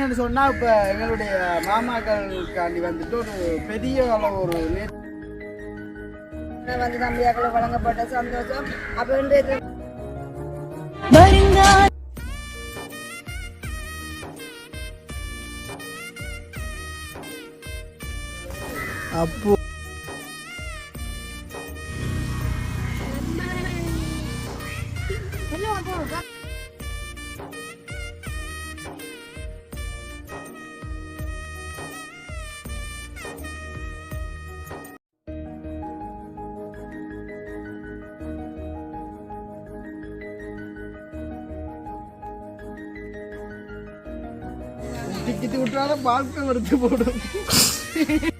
பார்த்தீங்கன்னு சொன்னால் இப்போ எங்களுடைய மாமாக்களுக்காண்டி வந்துட்டு ஒரு பெரிய அளவு ஒரு நே- வந்து தம்பியாக்களுக்கு வழங்கப்பட்ட சந்தோஷம். அப்ப அப்போ டிக்கெட்டு விட்டாலும் போடும்.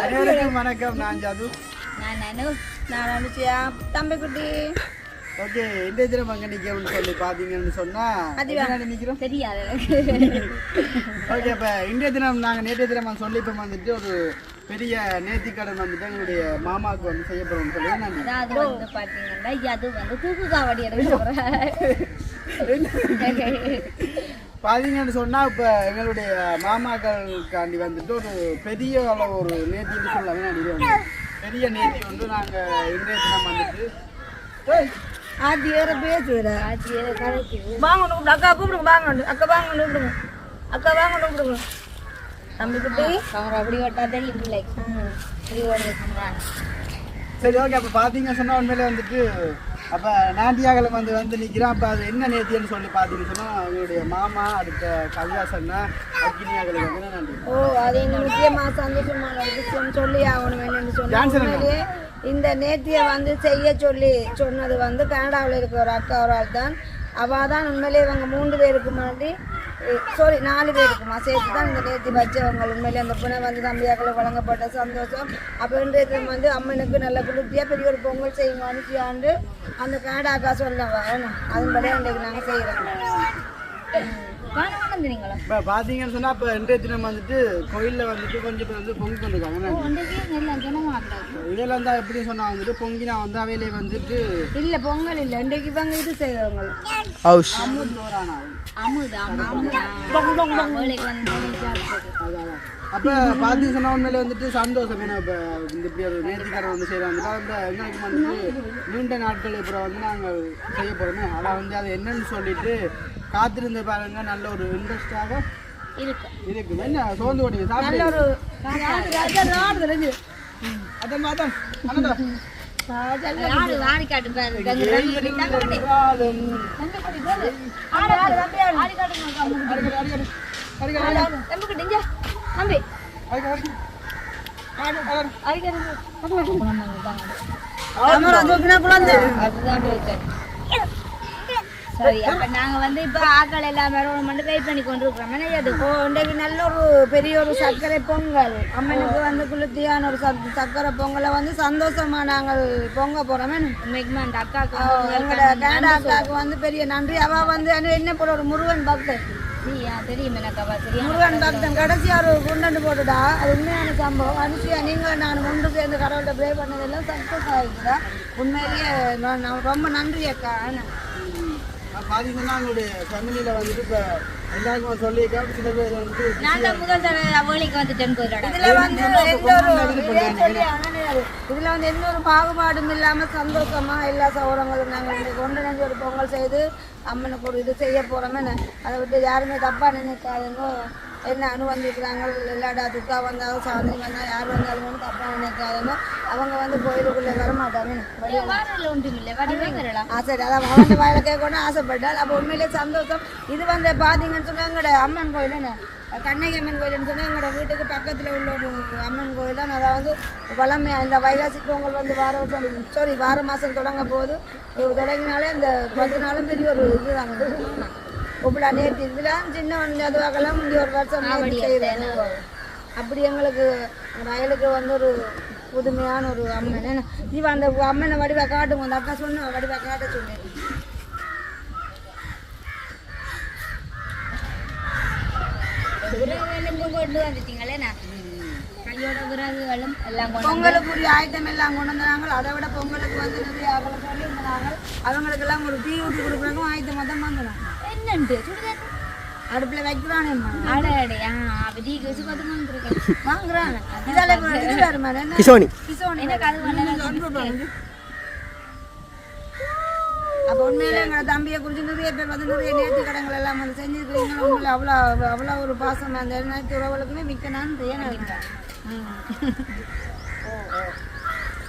அனைவருக்கும் வணக்கம். நான் ஜாது. நான் நான். அனுச்சியா தம்பி குட்டி ஓகே இந்த தினம் அங்கே நிற்கிறோம்னு சொல்லி பார்த்தீங்கன்னு சொன்னால் நிற்கிறோம் தெரியாது ஓகே இப்போ இன்றைய தினம் நாங்கள் நேற்றைய தினம் சொல்லி இப்போ வந்துட்டு ஒரு பெரிய நேர்த்திக்கடன் வந்துட்டு எங்களுடைய மாமாவுக்கு வந்து செய்ய போகிறோம்னு சொல்லி நான் அதாவது வந்து பாத்தீங்கன்னா அது வந்து தூக்கு காவடி எடுக்க போறேன். பார்த்தீங்கன்னு சொன்னால் இப்போ எங்களுடைய மாமாக்களுக்காண்டி வந்துட்டு ஒரு பெரிய அளவு ஒரு நான் இது வந்து பெரிய நேர்த்தி வந்து நாங்கள் இன்றைய தினம் வந்துட்டு. ஏய், ஆத்தி வேற பேசுற ஆத்தி வேற கரைக்கு வாங்க கூப்பிடு. அக்கா கூப்பிடுங்க வாங்க அக்கா வாங்க கூப்பிடுங்க. அக்கா வாங்க கூப்பிடுங்க. தம்பி குட்டி. அவர் அப்படி வட்டா தெரியும் இல்லை இப்படி ஓடுங்க சரி ஓகே அப்போ பார்த்தீங்கன்னு சொன்னால் உண்மையிலே வந்துட்டு அப்போ நாட்டியாகலம் வந்து வந்து நிற்கிறோம் அப்போ அது என்ன நேர்த்தின்னு சொல்லி பார்த்தீங்கன்னு சொன்னால் எங்களுடைய மாமா அடுத்த கவிதாசன்னா அக்னியாகலம் வந்து நன்றி. ஓ அது எங்க முக்கியமா சந்தோஷமான விஷயம் சொல்லி ஆகணும் என்னன்னு சொன்னா Dancer என்ன? உண்மையிலேயே இந்த நேர்த்தியை வந்து செய்ய சொல்லி சொன்னது வந்து கனடாவில் இருக்க ஒரு அக்கா ஒரு ஆள் தான் அவள் தான் உண்மையிலேயே இவங்க மூன்று பேருக்கு முன்னாடி சாரி நாலு பேருக்குமா சேர்த்து தான் இந்த தேர்த்தி வச்சவங்க உண்மையிலே அந்த புனை வந்து தம்பியாக்களுக்கு வழங்கப்பட்ட சந்தோஷம். அப்போ இன்றைய தினம் வந்து அம்மனுக்கு நல்ல குளிர்ச்சியாக பெரிய ஒரு பொங்கல் செய்யுங்க அனுப்பியாண்டு அந்த கனடா அக்கா சொல்லுவாங்க அதன்படி அன்றைக்கு நாங்கள் செய்கிறோம் இப்போ பார்த்தீங்கன்னு சொன்னால் இப்போ இன்றைய தினம் வந்துட்டு கோயிலில் வந்துட்டு கொஞ்சம் பேர் வந்து பொங்கி வந்துருக்காங்க இதெல்லாம் தான் எப்படி சொன்னால் வந்துட்டு பொங்கினா வந்து அவையிலே வந்துட்டு இல்ல பொங்கல் இல்ல. இன்றைக்கு இவங்க இது செய்வாங்க. அப்போ பார்த்தீங்க சொன்னால் உண்மையிலே வந்துட்டு சந்தோஷம். ஏன்னா இப்போ இந்த இப்படி ஒரு வந்து செய்கிறாங்க அந்த எங்களுக்கு நீண்ட நாட்கள் அப்புறம் வந்து நாங்கள் செய்ய போகிறோமே ஆனால் வந்து அது என்னன்னு சொல்லிட்டு காத்திருந்து பாருங்க நல்ல ஒரு இன்ட்ரெஸ்டாக இருக்கு. இருக்கு என்ன சோர்ந்து ஓடிங்க நல்ல சாப்பிட்டு ஒரு அதான் மாதம். அனந்தா சரி அப்ப நாங்க வந்து இப்ப ஆக்கள் எல்லாம் வேற மட்டும் வெயிட் பண்ணி கொண்டிருக்கிறோம். என்ன அது இன்றைக்கு நல்ல ஒரு பெரிய ஒரு சர்க்கரை பொங்கல். அம்மனுக்கு வந்து குளிர்ச்சியான ஒரு சக்- சர்க்கரை பொங்கலை வந்து சந்தோஷமா நாங்கள் பொங்க போறோம். உண்மைக்குமா அந்த அக்காவுக்கு எங்களோட கேண்டா அக்காவுக்கு வந்து பெரிய நன்றி. அவ வந்து என்ன- போல ஒரு முருகன் பக்தன்? முருகன் பக்தன். கடைசி ஒரு குண்டண்டு போட்டுடா அது உண்மையான சம்பவம். அனுஷியா நீங்கள் நான் ஒன்று சேர்ந்து கடவுள்கிட்ட ப்ரே பண்ணதெல்லாம் சக்ஸஸ் ஆகிடுதா உண்மையிலேயே ரொம்ப நன்றி அக்கா. பார்த்தீங்கன்னா எங்களுடைய ஃபேமிலியில் வந்துட்டு இப்போ எல்லாருக்கும் சொல்லியிருக்கேன் சில பேர் வந்து நான் தான் முதல் தடவை வேலைக்கு வந்துட்டேன் இதுல வந்து எந்த ஒரு இதே சொல்லி அண்ணனே இதுல வந்து எந்த ஒரு பாகுபாடும் இல்லாம சந்தோஷமா எல்லா சௌரங்களும் நாங்கள் இன்னைக்கு ஒன்றிணைஞ்சு ஒரு பொங்கல் செய்து அம்மனுக்கு ஒரு இது செய்ய போறோமே அதை விட்டு யாருமே தப்பா நினைக்காதுங்க. என்ன வந்திருக்கிறாங்க இல்லாடா துக்கா வந்தாலும் சாதனை வந்தால் யார் வந்தாலும் வந்து தப்பாக நினைக்காதுன்னு அவங்க வந்து கோயிலுக்குள்ளே வர மாட்டாங்க. வெளியே வாரல ஒன்றும் இல்லை. ஆ சரி அதான் அவன் வாயில கேட்கணும்னு ஆசைப்பட்டால் அப்போ உண்மையிலே சந்தோஷம். இது வந்து பார்த்தீங்கன்னு சொன்னா எங்களோட அம்மன் கோயில் என்ன? கண்ணகி அம்மன் கோயில்னு சொன்னால் எங்களோட வீட்டுக்கு பக்கத்தில் உள்ள ஒரு அம்மன் கோயில் தான். அதாவது வளமை இந்த வைகாசி பொங்கல் வந்து வார வருஷம் சாரி வார மாதம் தொடங்க போது தொடங்கினாலே இந்த பத்து நாளும் பெரிய ஒரு இது தாங்க இப்படி நேற்று இதெல்லாம் சின்ன அதுவாகலாம் முந்தைய ஒரு வருஷம். அப்படி எங்களுக்கு வயலுக்கு வந்து ஒரு புதுமையான ஒரு அம்மன் நீ அந்த அம்மனை வடிவா காட்டுங்க அந்த அக்கா சொன்ன வடிவா காட்ட சொன்னேன் கொண்டு வந்துட்டீங்களே நான் கையோட விறகுகளும் எல்லாம் கொண்டு பொங்கலுக்கு உரிய ஐட்டம் எல்லாம் கொண்டு வந்தாங்க அதை விட பொங்கலுக்கு வந்து நிறைய அவங்களுக்கு எல்லாம் ஒரு டீ ஊற்றி கொடுக்குறதுக்கும் ஆயத்தம் மொத்தம் வாங்கணும் என்னண்டு? சுடுதண்ணி அடுப்பில் வைக்கிறானேம்மா அடே அடே ஆ அப்படி வச்சு பார்த்து வந்துருக்கேன் வாங்குறானே. இதால என்ன? கிசோனி அப்போ உண்மையில தம்பியை குறித்து நிறைய பேர் வந்து நிறைய நேர்த்தி கடங்கள் எல்லாம் வந்து செஞ்சுருக்கிறீங்க உண்மையில அவ்வளோ அவ்வளோ ஒரு பாசம் அந்த நேர்த்தி உறவுகளுக்குமே மிக்க நன்றி. ஏன்னா? அப்போ இப்போ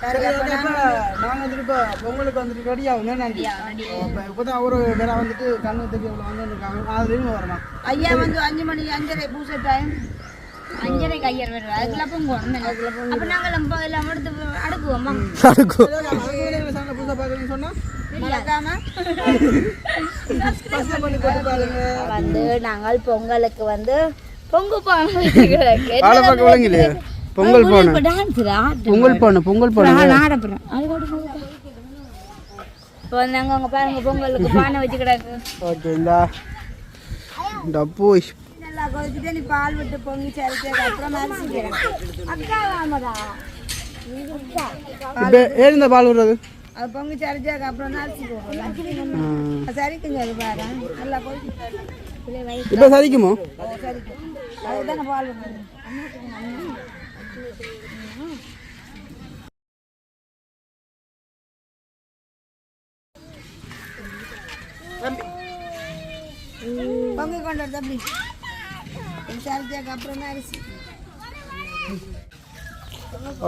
நாங்கள் வந்துட்டு இப்போ பொங்கலுக்கு வந்துட்டு ரெடி ஆகுங்க நன்றி இப்போ இப்போ தான் ஒரு வேலை வந்துட்டு கண்ணு தெரியவில் வந்து இருக்காங்க அதுலேயும் வரலாம் ஐயா வந்து அஞ்சு மணி அஞ்சரை பூசை டைம் அஞ்சரை கையர் வருவா அதுக்குள்ள பொங்குவோம் அப்ப நாங்கள் நம்ம எல்லாம் எடுத்து அடுக்குவோமா? பார்க்குறீங்கன்னு சொன்னால் பாருங்க. வந்து நாங்கள் பொங்கலுக்கு வந்து பொங்கு விளங்கலையே. பொங்கல் போன பொங்கல் போன பொங்கல் போன இப்போ பாருங்க பொங்கலுக்கு பானை வச்சு கிடக்கு. ஓகே இந்த டப்பு நல்லா கொதிச்சுட்டு நீ பால் விட்டு பொங்கி சரிச்சதுக்கு அப்புறம் அரிசிக்கிறேன் அக்கா வாமதா இப்போ ஏன் இந்த பால் விடுறது? அது பொங்கி சரிச்சதுக்கு அப்புறம் அரிசி போடுறோம் சரிக்குங்க அது பாரு. நல்லா கொதிச்சு இப்போ சரிக்குமோ? சரிக்கும். அதுதானே பால் விடுறது. பொங்கி கொண்டு வருது அப்படி இது சரிச்சதுக்கு அப்புறம் தான் அரிசி.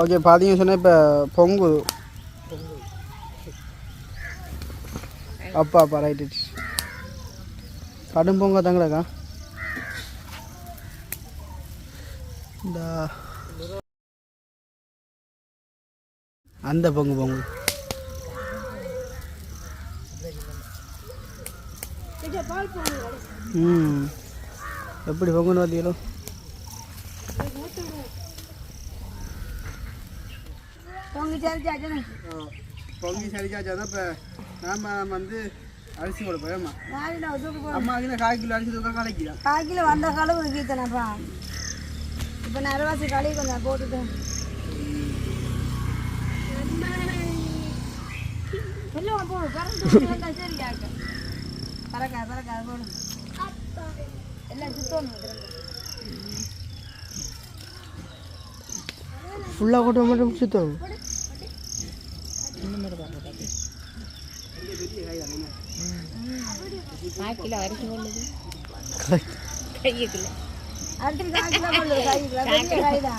ஓகே பார்த்தீங்க சொன்னால் இப்போ பொங்கு. அப்பா அப்பா ரைட்டு கடும் பொங்க தங்கடக்கா இந்த. அந்த பொங்கு பொங்கு. ம். எப்படி பொங்குன்னு பார்த்தீங்களோ? பொங்கி சரிச்சாச்சுன்னு பொங்கி சரிக்காச்சா தான் இப்போ நாம் வந்து அரிசி போ அம்மா. கிட்ட கால் கிலோ அரிசி தூக்கம் கலைக்கலாம் காக்கில் வந்த காலம் கீத்தனப்பா. இப்போ நான் அரைவாசி களி கொஞ்சம் போட்டுட்டேன் எல்லாம் போடு பறந்து சரியாக்க பறக்காது பறக்காது போடு எல்லாம் சுத்தம் ஃபுல்லாக கொட்ட மட்டும் சுத்தம் காக்கில அரிசி கொள்ளுது காய்க்கில காய்க்கில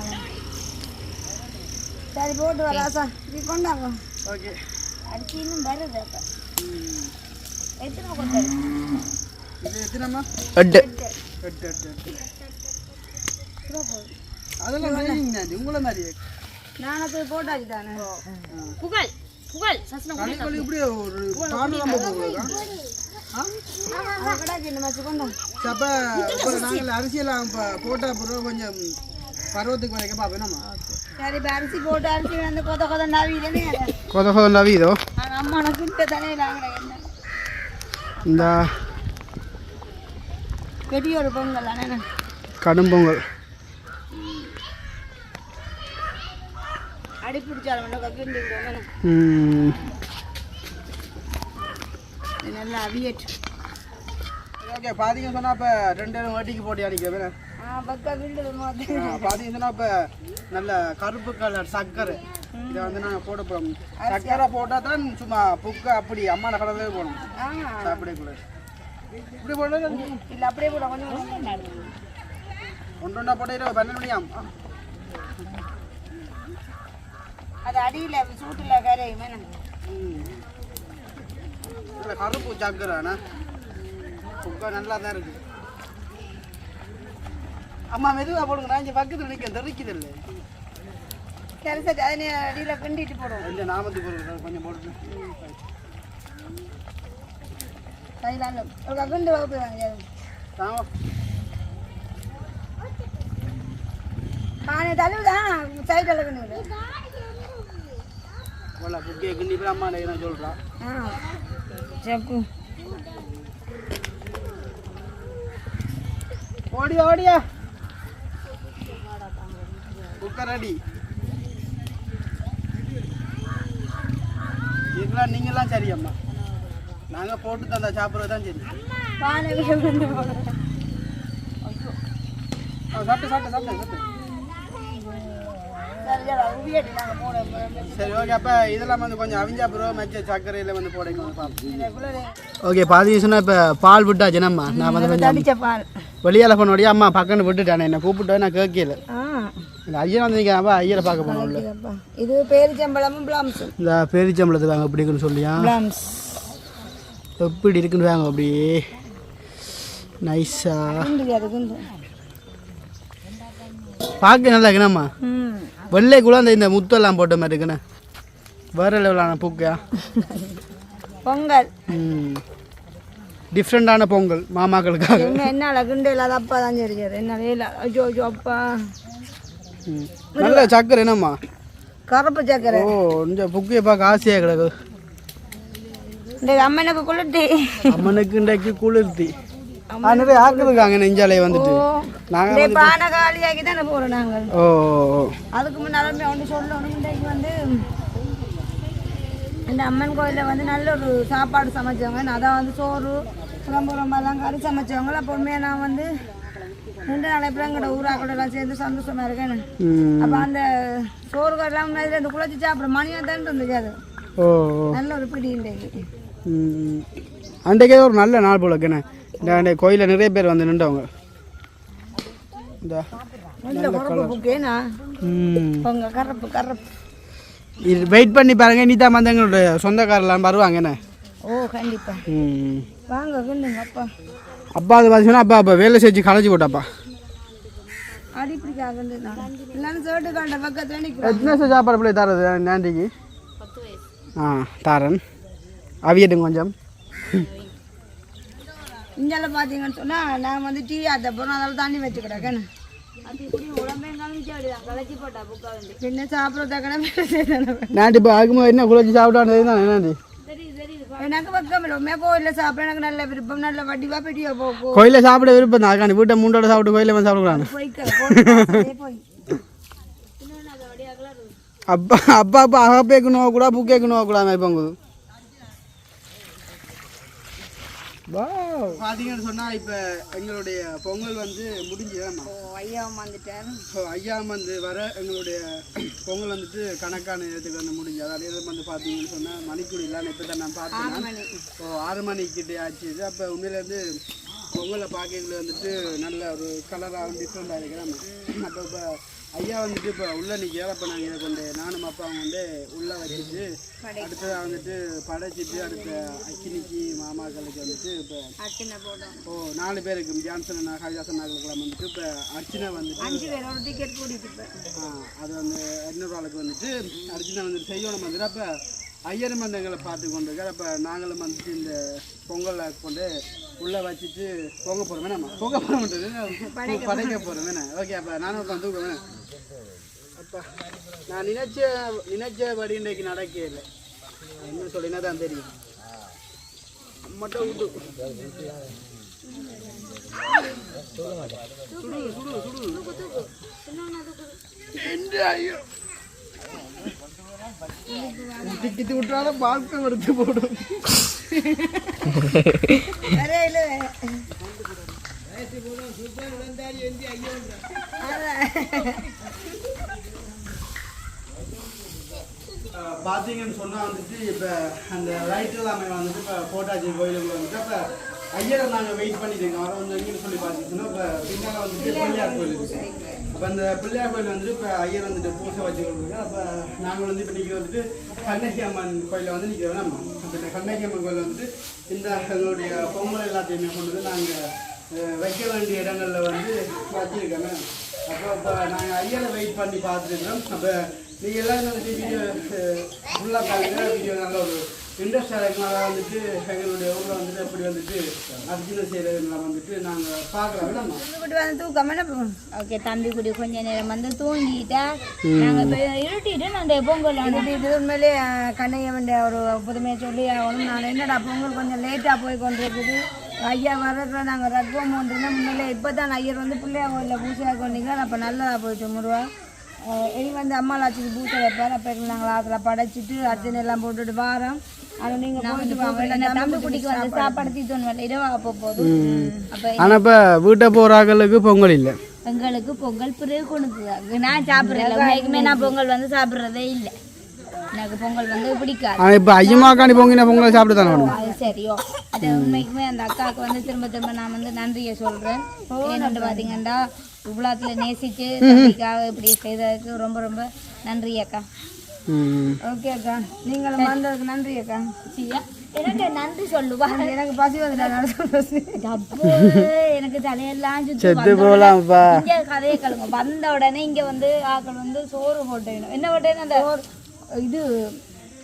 சரி போட்டு வர ஆசா நீ கொண்டாங்க ஓகே அரிசி இன்னும் வருது அப்ப. எத்தனை கொண்டு இது எத்தனைம்மா? எட்டு. எட்டு எட்டு எட்டு. அதெல்லாம் உங்களை மாதிரி நானே போய் போட்டாச்சு தானே. புகழ் புகழ். சசனம் கடைக்கொள்ளி இப்படி ஒரு பாடு நம்ம போகுதா. அப்போ நாங்கள் அரிசியெல்லாம் இப்போ போட்ட அப்புறம் கொஞ்சம் பருவத்துக்கு வரைக்கும் பார்ப்போம் நம்ம சரி இப்போ அரிசி போட்டு அரிசி வந்து கொத கொத நவிதானே கொத கொத நவிதோ நாங்கள் அம்மா நான் கிட்ட தானே நாங்கள் என்ன இந்த பெரிய ஒரு பொங்கல் தானே கடும் பொங்கல் அடி பிடிச்சாலும். நல்லா அவியட்டு ஓகே பார்த்தீங்க சொன்னால் இப்போ ரெண்டு பேரும் வட்டிக்கு போட்டி அடிக்கிறேன் ஆ பக்கா விண்டு மாதிரி பார்த்தீங்க சொன்னால் இப்போ நல்ல கருப்பு கலர் சர்க்கரை இதை வந்து நாங்கள் போட போகிறோம் சர்க்கரை போட்டால் தான் சும்மா புக்க அப்படி அம்மாட கடலே போடணும். சாப்பிடக்கூடாது இப்படி போடல இல்லை அப்படியே கூட கொஞ்சம் ஒன்று ஒன்றா போட்டு பன்னெண்டு மணியாம். அது அடியில் சூட்டில் கரையுமே ம். இதுல கருப்பு சக்கரைண்ணா குக்கா நல்லா தான் இருக்கு. அம்மா மெதுவாக போடுங்க நான் இங்கே பக்கத்தில் நிற்க தெரிக்குது இல்லை. சரி சரி அதை அடியில் கிண்டிட்டு போடுவோம். இந்த நாமத்துக்கு கொஞ்சம் போட்டு கையில் ஒரு கிண்டு வகுப்பு வாங்க ஆமாம் பானை தழுவுதான் சைடில் கிண்டு குக்கியை கிண்டி போய் அம்மா நான் சொல்கிறான் ஆ செப்பு. ஓடியா ஓடியா. குக்கர் ரெடி இதெல்லாம் நீங்களாம் சரி அம்மா. நாங்கள் போட்டு தந்தா சாப்பிட்றது தான் சரி. சாப்பிட்டு சாப்பிட்டு சாப்பிட்டு சாப்பிட்டு. சரி ஓகே அப்போ இதெல்லாம் வந்து கொஞ்சம் அவிஞ்சா பிறகு மெச்ச சர்க்கரையில் வந்து போடைங்க ஓகே பாதி சொன்னால் இப்போ பால் விட்டாச்சு நம்ம நான் வந்து கொஞ்சம் வெளியால் போனோடைய அம்மா பக்கன்னு விட்டுட்டானே என்னை கூப்பிட்டு நான் கேட்கல. இந்த ஐயன் வந்து நீங்கள் அப்பா ஐயரை பார்க்க போனோம் உள்ள. இதப்பா. இது பேரிச்சம்பழமும் பிளாம்ஸ் இந்த பேரிச்சம்பளத்தை வாங்க அப்படி இருக்குன்னு சொல்லியா? பிளாம்ஸ் எப்படி இருக்குன்னு வாங்க அப்படியே நைஸா பார்க்க நல்லா இருக்குண்ணாம்மா வெள்ளைக்குள்ள அந்த இந்த முத்தெல்லாம் போட்ட மாதிரி இருக்குண்ணே. வேற லெவலான பூக்கையா பொங்கல். டிஃப்ரெண்டான பொங்கல் மாமாக்களுக்காக. என்ன என்னால் கிண்டு இல்லாத அப்பா தான் தெரியாது என்னால் இல்லை ஐயோ ஐயோ அப்பா. நல்ல சக்கரை என்னம்மா? கருப்பு சக்கரை. ஓ இந்த புக்கையை பார்க்க ஆசையாக கிடக்கு. இந்த அம்மனுக்கு குளிர்த்தி. அம்மனுக்கு இன்றைக்கு குளிர்த்தி. நிறைய ஆக்குதுக்காங்க நெஞ்சாலையை வந்துட்டு. நாங்கள் இந்த பானை காலியாக்கி தானே போகிறோம் நாங்கள். ஓ. அதுக்கு முன்னாலுமே ஒன்று சொல்லணும். இன்றைக்கு வந்து இந்த அம்மன் கோயிலில் வந்து நல்ல ஒரு சாப்பாடு சமைச்சவங்க. அதான் வந்து சோறு புறம்புறம் எல்லாம் கறி சமைச்சவங்க. அப்போ உண்மையாக நான் வந்து ரெண்டு நாளை அப்புறம் எங்களோட ஊராக்களோட எல்லாம் சேர்ந்து சந்தோஷமா இருக்கேன் ம். அப்போ அந்த சோறு கறலாம் முன்னாடி அந்த குழச்சி சாப்பிட மணியாக தான் இருந்துச்சு அது. ஓ. நல்ல ஒரு பிடி இன்றைக்கு. அன்றைக்கே ஒரு நல்ல நாள் போல இருக்கேண்ணே இந்த கோயிலில் நிறைய பேர் வந்து நின்றவங்க. இந்த வெயிட் பண்ணி பாருங்க நீ தான் வந்து எங்களுடைய சொந்தக்காரெல்லாம் வருவாங்கண்ணே ஓ கண்டிப்பா. வாங்க அப்பா. அப்பா அது பார்த்தீங்கன்னா அப்பா அப்பா வேலை செஞ்சு களைச்சி போட்டாப்பா. எத்தனை வருஷம் சாப்பாடு பிள்ளை தரது நாண்டிக்கு ஆ தாரன். அவியட்டும் கொஞ்சம். இந்தியாவில் பார்த்தீங்கன்னு சொன்னால் நான் வந்து டீ ஆத்த போகிறோம் அதனால தண்ணி போட்டா புக்கா வந்து பின்ன சாப்பிட்றதுக்கான நாண்டி இப்போ ஆகும்போது என்ன குளிச்சு சாப்பிட்டான்னு தெரியுது எனக்கு பக்கம் இல்லை உண்மையாக கோயிலில் சாப்பிட எனக்கு நல்ல விருப்பம் நல்ல வடிவா பெட்டியா போகும் கோயிலில் சாப்பிட விருப்பம் தான் அக்காண்டி வீட்டை மூண்டோட சாப்பிட்டு கோயிலில் வந்து போய் அப்பா அப்பா அப்பா அகப்பேக்கு நோக்கூடா புக்கேக்கு நோக்கூடா மாதிரி பங்குது பார்த்தீங்கன்னு சொன்னால் இப்போ எங்களுடைய பொங்கல் வந்து முடிஞ்சுதாம்மா ஐயா வந்துட்டார். ஸோ ஐயா வந்து வர எங்களுடைய பொங்கல் வந்துட்டு கணக்கான நேரத்துக்கு வந்து முடிஞ்சு அதாவது இது வந்து பார்த்தீங்கன்னு சொன்னால் மணிக்குடி இல்லாமல் இப்போ தான் நான் பார்த்தேன். ஸோ ஆறு மணிக்கிட்டே ஆச்சு. இது அப்போ உண்மையிலேருந்து பொங்கலை பார்க்கல வந்துட்டு நல்ல ஒரு கலராக டிஃப்ரெண்டாக இருக்கிறாங்க அப்போ இப்போ ஐயா வந்துட்டு இப்போ உள்ள நிற்கிறார் அப்போ நாங்கள் இதை கொண்டு நானும் அப்பாவும் வந்து உள்ளே வச்சுட்டு அடுத்ததாக வந்துட்டு படைச்சிட்டு அடுத்த அக்கினிக்கு மாமாக்களுக்கு வந்துட்டு இப்போ அர்ச்சனை ஓ நாலு பேருக்கு ஜான்சன் அண்ணா ஹரிதாசன் நாங்களுக்கெல்லாம் வந்துட்டு இப்போ அர்ச்சனை வந்துட்டு அஞ்சு டிக்கெட் கூட்டிட்டு ஆ, அது வந்து ஆளுக்கு வந்துட்டு அர்ஜுனா வந்து செய்யணும் வந்துட்டு. அப்போ ஐயர் மந்தங்களை பார்த்து கொண்டு இருக்கார் அப்போ நாங்களும் வந்துட்டு இந்த பொங்கலை கொண்டு உள்ளே வச்சுட்டு பொங்க போகிறோம் வேணாமா பொங்க போகிறோம் படைக்க போகிறோம் வேணா ஓகே அப்போ நானும் உட்காந்து தூக்குவேன் அப்பா நான் நினைச்ச நினைச்சபடி இன்றைக்கு நடக்கவே இல்லை. என்ன சொல்லினா தான் தெரியும். மட்டும் விட்டு திக்கிட்டு விட்டாலும் வாழ்க்கை எடுத்து போடும் பார்த்தீங்கன்னு சொன்னால் வந்துட்டு இப்போ அந்த லைட் எல்லாமே வந்துட்டு இப்போ போட்டாச்சு கோயிலுக்குள்ள வந்துட்டு அப்போ ஐயரை நாங்கள் வெயிட் பண்ணிட்டு இருக்கோம் அவரை வந்து எங்கேன்னு சொல்லி பார்த்துச்சுன்னா இப்போ பின்னால் வந்துட்டு பிள்ளையார் கோயில் இருக்கு அப்போ அந்த பிள்ளையார் கோயில் வந்துட்டு இப்போ ஐயர் வந்துட்டு பூசை வச்சு கொடுக்குறோம் அப்போ நாங்கள் வந்து இப்போ நிற்க வந்துட்டு கண்ணகி அம்மன் கோயிலில் வந்து நிற்கிறோம் நம்ம அப்போ இந்த கண்ணகி அம்மன் கோயில் வந்துட்டு இந்த எங்களுடைய பொங்கல் எல்லாத்தையுமே கொண்டு வந்து நாங்கள் வைக்க வேண்டிய இடங்களில் வந்து வச்சிருக்கோம். அப்போ இப்போ நாங்கள் ஐயரை வெயிட் பண்ணி பார்த்துருக்கோம் அப்போ நீங்கள் எல்லாரும் வந்துட்டு வீடியோ ஃபுல்லாக பாருங்க. வீடியோ நல்ல ஒரு இண்டஸ்ட்ரியாக இருக்கனால வந்துட்டு எங்களுடைய ஊரில் வந்துட்டு எப்படி வந்துட்டு அர்ஜுன செய்கிறதுலாம் வந்துட்டு நாங்கள் பார்க்குறோம். நம்ம குட்டி வந்து தூக்கம் என்ன ஓகே தம்பி குடி கொஞ்ச நேரம் வந்து தூங்கிட்டா நாங்க இப்ப இருட்டிட்டு அந்த பொங்கல் இருட்டிட்டு உண்மையிலே கண்ணையவன் ஒரு புதுமையை சொல்லி ஆகணும். நான் என்னடா பொங்கல் கொஞ்சம் லேட்டாக போய் கொண்டிருக்குது? ஐயா வர்றதுல நாங்கள் ரத்வம் ஒன்றுனா முன்னாலே இப்போ தான் ஐயர் வந்து பிள்ளையா கோயிலில் பூசையாக கொண்டீங்க அப்போ நல்லதாக போயிட்டு முருவா இனி வந்து அம்மாலாச்சிக்கு பூசை வைப்பார். அப்போ நாங்கள் அதில் படைச்சிட்டு அர்ச்சனை எல்லாம் போட்டுட்டு வாரோம். ஆனால் இப்போ வீட்டை போகிறாங்களுக்கு பொங்கல் இல்லை. எங்களுக்கு பொங்கல் பிறகு கொண்டு நான் சாப்பிட்றேன் உண்மைக்குமே நான் பொங்கல் வந்து சாப்பிட்றதே இல்லை. எனக்கு பொங்கல் வந்து பிடிக்காது. இப்போ ஐயமாக்காண்டி பொங்கின பொங்கல் சாப்பிட்டு தானே அது சரியோ அது உண்மைக்குமே அந்த அக்காவுக்கு வந்து திரும்ப திரும்ப நான் வந்து நன்றியை சொல்கிறேன் ஏன்னு பார்த்தீங்கன்னா இவ்வளோத்துல நேசிச்சு தம்பிக்காக இப்படி செய்ததுக்கு ரொம்ப ரொம்ப நன்றி அக்கா. ஓகே அக்கா. நீங்களும் வந்ததுக்கு நன்றி அக்கா. எனக்கு நன்றி சொல்லுவா. எனக்கு பசி எனக்கு தலையெல்லாம் சுத்தி போகலாம்ப்பா இங்க கதையை கழுங்க வந்த உடனே இங்க வந்து ஆக்கள் வந்து சோறு போட்டேன் என்ன போட்டேன் அந்த இது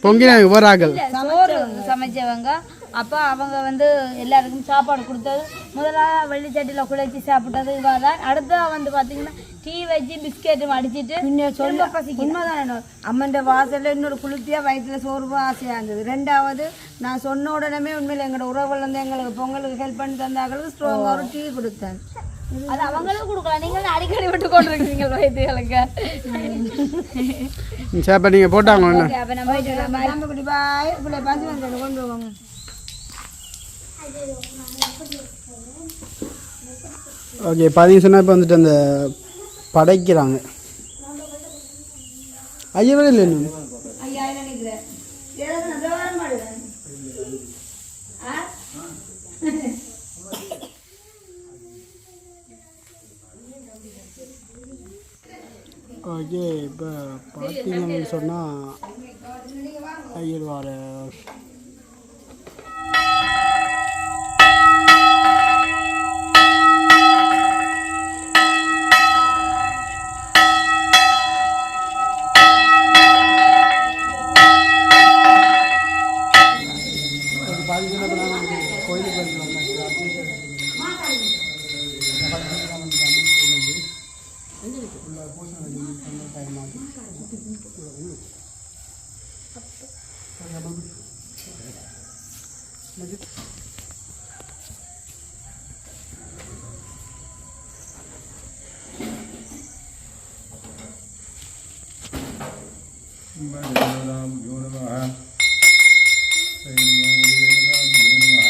பொங்கினாங்க சோறு சமைச்சவங்க. அப்போ அவங்க வந்து எல்லாருக்கும் சாப்பாடு கொடுத்தது முதல்ல வெள்ளிச்சட்டியில் குழைச்சி சாப்பிட்டது இவா தான் அடுத்தா வந்து பார்த்தீங்கன்னா டீ வச்சு பிஸ்கெட்டும் அடிச்சிட்டு சொல்ல பசிக்கு உண்மைதான் அம்மன் வாசல்ல இன்னொரு குளிர்ச்சியா வயிற்றுல சோறு ஆசையா இருந்தது. ரெண்டாவது நான் சொன்ன உடனே உண்மையில எங்களோட உறவுகள் வந்து எங்களுக்கு பொங்கலுக்கு ஹெல்ப் பண்ணி தந்தாங்களுக்கு ஸ்ட்ராங்கா ஒரு டீ கொடுத்தேன். அது அவங்களும் கொடுக்கலாம். நீங்கள் அடிக்கடி விட்டு கொண்டு இருக்கீங்க வயிற்றுகளுக்கு சரி அப்போ நீங்கள் போட்டாங்க அப்போ நம்ம பாய் பிள்ளை பசி வந்து கொண்டு போவாங்க. ஓகே பதினஞ்சு சொன்னால் இப்போ வந்துட்டு அந்த படைக்கிறாங்க. ஐயவே இல்லை இன்னும். ஓகே இப்போ பார்த்தீங்கன்னு சொன்னால் ஐயர் வார भगवदाभ्यो नमः श्रीमहादेवताभ्यो नमः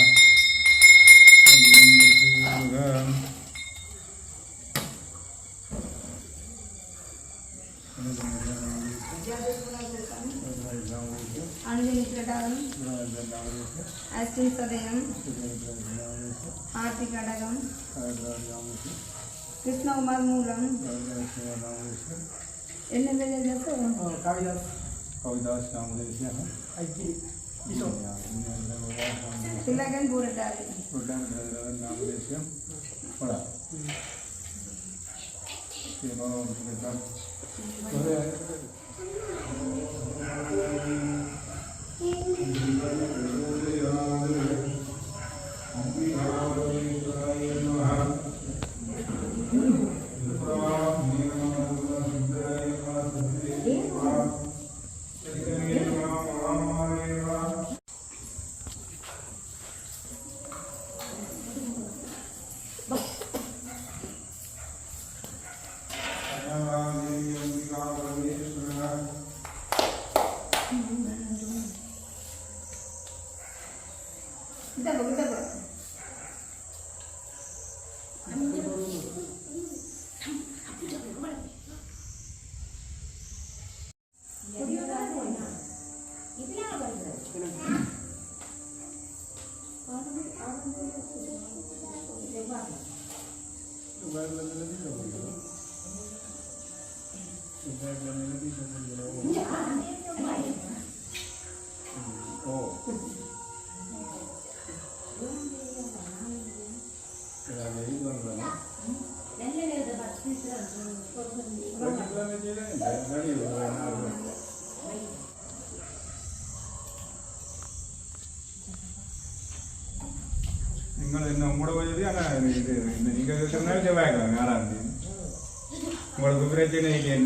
అశ్విన్ సదయం ఆర్తి కడగం కృష్ణ కుమార్ మూలం ఎన్ని వెళ్ళేది కాళిదాస్ കവിതാശ്യാമദേശ നാമദേശം ഇവിടെ ശിവ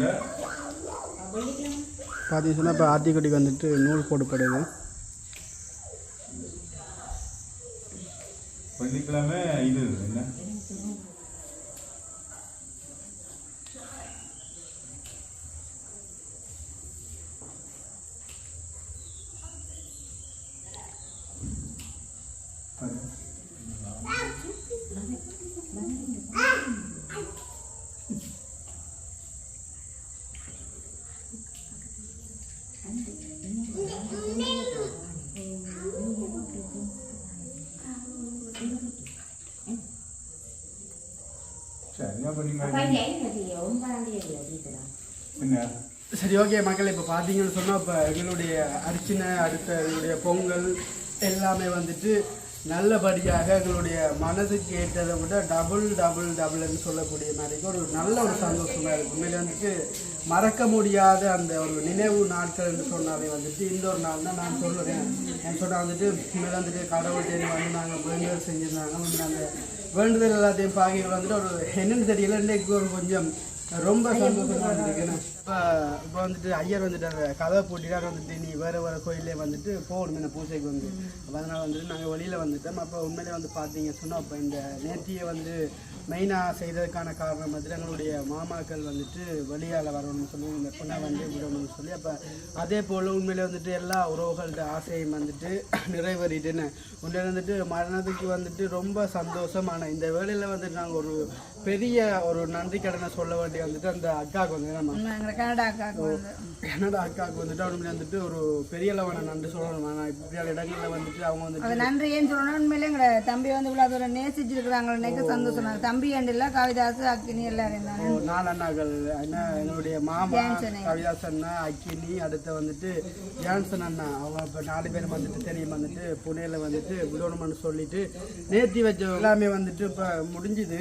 இல்லைன்னா பார்த்தீங்கன்னா இப்போ ஆத்திக்குட்டிக்கு வந்துட்டு நூல் போடப்படுது. வெள்ளிக்கிழமை இது என்ன சரி அப்போ நீங்கள் என்ன சரி ஓகே மக்கள் இப்போ பார்த்தீங்கன்னு சொன்னால் இப்போ எங்களுடைய அர்ச்சனை அடுத்த எங்களுடைய பொங்கல் எல்லாமே வந்துட்டு நல்லபடியாக எங்களுடைய மனதுக்கு ஏற்றதை விட டபுள் டபுள் டபுள்னு சொல்லக்கூடிய மாதிரிக்கு ஒரு நல்ல ஒரு சந்தோஷமாக இருக்கும் உண்மையில் வந்துட்டு மறக்க முடியாத அந்த ஒரு நினைவு நாட்கள் என்று சொன்னாலே வந்துட்டு இந்த ஒரு நாள் தான் நான் சொல்லுறேன் நான் சொன்னால் வந்துட்டு உண்மையில வந்துட்டு கடவுள் தேடி வந்து நாங்கள் வேண்டுதல் செஞ்சுருந்தாங்க. உண்மையில அந்த வேண்டுதல் எல்லாத்தையும் பார்க்க வந்துட்டு ஒரு என்னென்னு தெரியல. இன்றைக்கு ஒரு கொஞ்சம் ரொம்ப சந்தோஷமா இருக்கேன் இப்போ இப்போ வந்துட்டு ஐயர் வந்துட்டு அந்த கதை போட்டினார் வந்துட்டு நீ வேறு வேறு கோயிலே வந்துட்டு போகணும் இந்த பூஜைக்கு வந்து. அப்போ அதனால் வந்துட்டு நாங்கள் வெளியில் வந்துட்டோம். அப்போ உண்மையிலே வந்து பார்த்தீங்க சொன்னால் அப்போ இந்த நேர்த்தியை வந்து மெயினாக செய்ததுக்கான காரணம் வந்துட்டு எங்களுடைய மாமாக்கள் வந்துட்டு வெளியால் வரணும்னு சொல்லி இந்த பொண்ணை வந்து விடணும்னு சொல்லி அப்போ அதே போல் உண்மையிலே வந்துட்டு எல்லா உறவுகளோட ஆசையும் வந்துட்டு நிறைவேறிட்டுன்னு உண்மையில வந்துட்டு மரணத்துக்கு வந்துட்டு ரொம்ப சந்தோஷமான இந்த வேளையில் வந்துட்டு நாங்கள் ஒரு பெரிய ஒரு நன்றி கடனை சொல்ல வேண்டிய வந்துட்டு அந்த அக்காவுக்கு வந்து எங்களை கனடா அக்காவுக்கு வந்து. கன்னட அக்காவுக்கு வந்துட்டு அவங்க வந்துட்டு ஒரு பெரிய லெவனை நன்றி சொல்லணும்? ஆனால் இப்படியான இடங்களில் வந்துட்டு அவங்க அது நன்றி ஏன்னு சொல்லணும்? உண்மையிலே எங்களை தம்பி வந்து இவ்வளோ தூரம் நேசிச்சிருக்கிறாங்க நினைக்க சந்தோஷம்? தம்பி அண்டு இல்லை கவிதாசு அக்கினி எல்லாரும் நாலு அண்ணாக்கள் என்ன எங்களுடைய மாமா கவிதாஸ் அண்ணா. அக்கினி அடுத்து வந்துட்டு ஜான்சன் அண்ணா. அவங்க இப்போ நாலு பேரும் வந்துட்டு தெரியும் வந்துட்டு புனேல வந்துட்டு விடணும்னு சொல்லிட்டு நேர்த்தி வச்ச எல்லாமே வந்துட்டு இப்போ முடிஞ்சுது.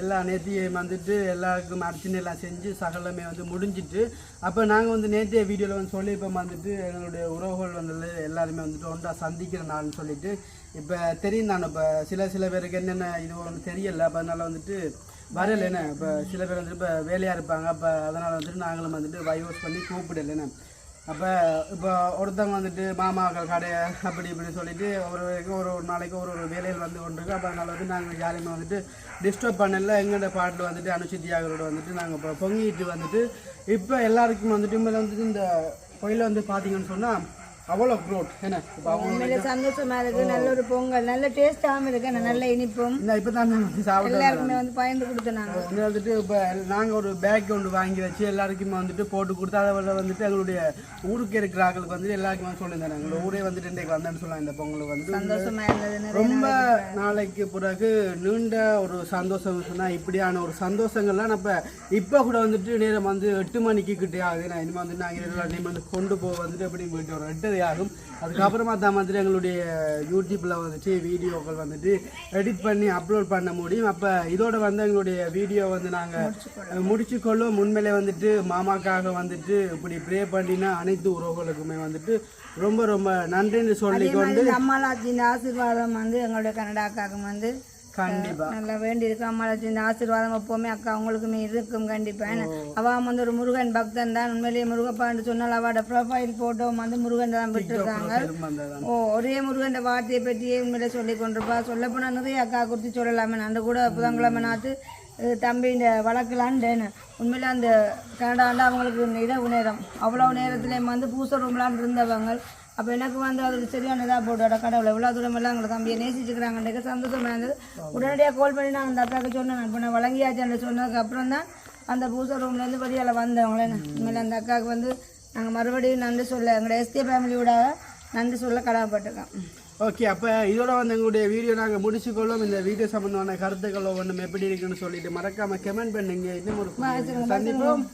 எல்லா நேர்த்தியையும் வந்துட்டு எல்லாருக்கும் அர்ச்சனை எல்லாம் செஞ்சு சகலமே வந்து முடிஞ்சிட்டு அப்போ நாங்கள் வந்து நேத்திய வீடியோவில் வந்து சொல்லியிருப்போம் வந்துட்டு எங்களுடைய உறவுகள் வந்து எல்லாருமே வந்துட்டு ஒன்றா சந்திக்கிற நாள்னு சொல்லிட்டு இப்போ தெரியும் நான் இப்போ சில சில பேருக்கு என்னென்ன இது ஒன்று தெரியல அப்போ அதனால் வந்துட்டு வரல என்ன? இப்போ சில பேர் வந்துட்டு இப்போ வேலையாக இருப்பாங்க அப்போ அதனால் வந்துட்டு நாங்களும் வந்துட்டு வைவோஸ் பண்ணி கூப்பிடலன்னு அப்போ இப்போ ஒருத்தவங்க வந்துட்டு மாமாக்கள் கடை அப்படி இப்படி சொல்லிட்டு ஒரு வரைக்கும் ஒரு ஒரு நாளைக்கு ஒரு ஒரு வேலையில் வந்து கொண்டிருக்கு. அப்போ அதனால் வந்து நாங்கள் யாரையுமே வந்துட்டு டிஸ்டர்ப் பண்ணல. எங்களோட பாட்டில் வந்துட்டு அனுசத்தியாகளோட வந்துட்டு நாங்கள் இப்போ பொங்கிட்டு வந்துட்டு இப்போ எல்லாருக்கும் வந்துட்டு இனிமேல் வந்துட்டு இந்த கோயிலில் வந்து பார்த்தீங்கன்னு சொன்னால் அவ்வளோ க்ரோட் என்ன? இப்போ உண்மையிலே சந்தோஷமா இருக்கு நல்ல ஒரு பொங்கல் நல்ல டேஸ்டாகவும் இருக்கு நல்ல இனிப்பும். இந்த இப்போ தான் சாப்பிட்டு எல்லாருக்குமே வந்து பயந்து கொடுத்தோம் நாங்கள் ஒன்று வந்துட்டு இப்போ நாங்கள் ஒரு பேக் ஒன்று வாங்கி வச்சு எல்லாருக்குமே வந்துட்டு போட்டு கொடுத்து அதை வந்துட்டு எங்களுடைய ஊருக்கு இருக்கிற ஆட்களுக்கு வந்துட்டு எல்லாருக்குமே சொல்லியிருந்தாங்க எங்களோட ஊரே வந்துட்டு இன்றைக்கு வந்தேன்னு சொல்லலாம் இந்த பொங்கலுக்கு வந்து. சந்தோஷமா இருந்தது ரொம்ப நாளைக்கு பிறகு நீண்ட ஒரு சந்தோஷம் சொன்னால் இப்படியான ஒரு சந்தோஷங்கள்லாம் நம்ம இப்போ கூட வந்துட்டு நேரம் வந்து எட்டு மணிக்கு கிட்டே ஆகுது. நான் இனிமேல் வந்து நாங்கள் எல்லாத்தையும் வந்து கொண்டு போக வந்துட்டு எப்படி போயிட்டு வரோம் எட்டரை ஆகும். அதுக்கப்புறமா தான் வந்துட்டு எங்களுடைய யூடியூப்பில் வந்துட்டு வீடியோக்கள் வந்துட்டு எடிட் பண்ணி அப்லோட் பண்ண முடியும். அப்போ இதோட வந்து எங்களுடைய வீடியோ வந்து நாங்கள் முடிச்சு கொள்ளும் உண்மையிலே வந்துட்டு மாமாக்காக வந்துட்டு இப்படி ப்ரே பண்ணினா அனைத்து உறவுகளுக்குமே வந்துட்டு ரொம்ப ரொம்ப நன்றின்னு சொல்லிக்கொண்டு இந்த அம்மாலாச்சின் ஆசீர்வாதம் வந்து எங்களுடைய கனடாக்காக வந்து கண்டிப்பா. நல்லா வேண்டி இருக்கு அம்மாலாச்சின் ஆசீர்வாதம் எப்பவுமே அக்கா அவங்களுக்குமே இருக்கும் கண்டிப்பா. அவ வந்து ஒரு முருகன் பக்தன் தான். உண்மையிலேயே முருகப்பான்னு சொன்னால் அவட ப்ரொஃபைல் போட்டோ வந்து முருகன் தான் விட்டுருக்காங்க. ஓ ஒரே முருகன் வார்த்தையை பற்றியே உண்மையிலே சொல்லி கொண்டிருப்பா. சொல்ல போனால் நிறைய அக்கா குறித்து சொல்லலாமே. அந்த கூட புதன்கிழமை நாத்து தம்பி இந்த வழக்கலான்டேன்னு உண்மையில அந்த கனடாண்டு அவங்களுக்கு இரவு நேரம். அவ்வளோ நேரத்துலேயும் வந்து பூச ரூம்லான் இருந்தவங்க அப்போ எனக்கு வந்து அது சரியான இதாக போட்டோட கடவுளை இவ்வளோ தூரம் எல்லாம் எங்களை தம்பியை நேசிச்சுக்கிறாங்கன்றக்கு சந்தோஷமாக இருந்தது. உடனடியாக கால் பண்ணி நான் அந்த அக்காவுக்கு சொன்னேன். இப்போ நான் வழங்கியாச்சுன்னு சொன்னதுக்கு அப்புறம் தான் அந்த பூச ரூம்லேருந்து வெளியால் வந்தவங்களே உண்மையில அந்த அக்காவுக்கு வந்து நாங்கள் மறுபடியும் நன்றி சொல்ல எங்களோட எஸ்கே ஃபேமிலியோட நன்றி சொல்ல கடமைப்பட்டிருக்கோம். ஓகே அப்போ இதோட வந்து எங்களுடைய வீடியோ நாங்கள் முடிச்சுக்கொள்ளும். இந்த வீடியோ சம்பந்தமான கருத்துக்கள் ஒன்றும் எப்படி இருக்குன்னு சொல்லிட்டு மறக்காம கமெண்ட் பண்ணுங்க. இன்னும் ஒரு சந்திப்போம்.